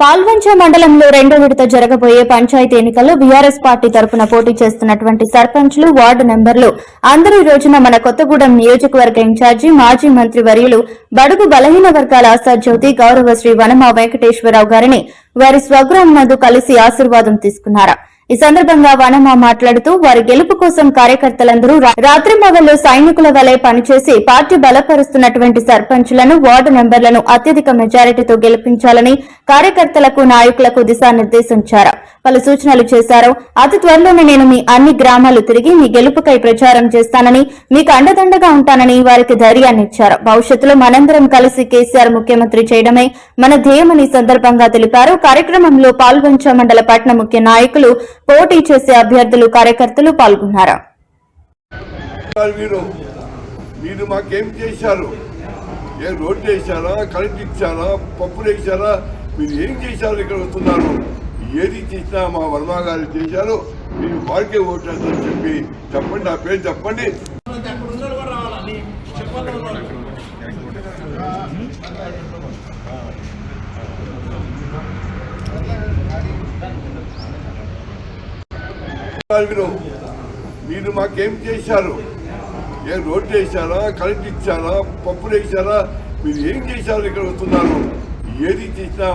పాల్వంచ మండలంలో రెండో విడత జరగబోయే పంచాయతీ ఎన్నికల్లో బీఆర్ఎస్ పార్టీ తరపున పోటీ చేస్తున్నటువంటి సర్పంచ్లు వార్డు నెంబర్లు అందరూ రోజున మన కొత్తగూడెం నియోజకవర్గ ఇన్ఛార్జి మాజీ మంత్రి వర్యులు బడుగు బలహీన వర్గాల ఆశాజ్యోతి గౌరవ శ్రీ వనమా వెంకటేశ్వరరావు గారిని వారి స్వగ్రామం నందు కలిసి ఆశీర్వాదం తీసుకున్నారు? ఈ సందర్భంగా వనమా మాట్లాడుతూ వారి గెలుపు కోసం కార్యకర్తలందరూ రాత్రి మగళ్ళు సైనికుల వలె పనిచేసి పార్టీ బలపరుస్తున్నటువంటి సర్పంచులను వార్డు మెంబర్లను అత్యధిక మెజారిటీతో గెలిపించాలని కార్యకర్తలకు నాయకులకు దిశానిర్దేశించారు. పలు సూచనలు చేశారు. అతి త్వరలోనే నేను మీ అన్ని గ్రామాలు తిరిగి మీ గెలుపుకై ప్రచారం చేస్తానని మీకు అండదండగా ఉంటానని వారికి ధైర్యాన్ని ఇచ్చారు. భవిష్యత్తులో మనందరం కలిసి కేసీఆర్ ముఖ్యమంత్రి చేయడమే మన ధ్యేయమని సందర్భంగా తెలిపారు. కార్యక్రమంలో పాల్గొంచ మండల పట్టణ ముఖ్య నాయకులు పోటీ చేసే అభ్యర్థులు కార్యకర్తలు పాల్గొన్నారు. మీరు మీరు మాకేం చేశారు? ఏ రోడ్డు వేశారా? కరెంట్ ఇచ్చారా? పప్పులు వేశారా? మీరు ఏం చేశారు? ఇక్కడ వస్తున్నారు. ఏది చేసినా మా వర్మ గారు చేశారు మీరు వారికే ఓటేస్తారని చెప్పి చెప్పండి నా పేరు చెప్పండి. మీరు మీరు మాకేం చేశారు? ఏం రోడ్డు వేశారా కరెంట్ ఇచ్చారా? పప్పులు వేసారా మీరు ఏం చేశారు? ఇక్కడ వస్తున్నారు. ఏది చేసినా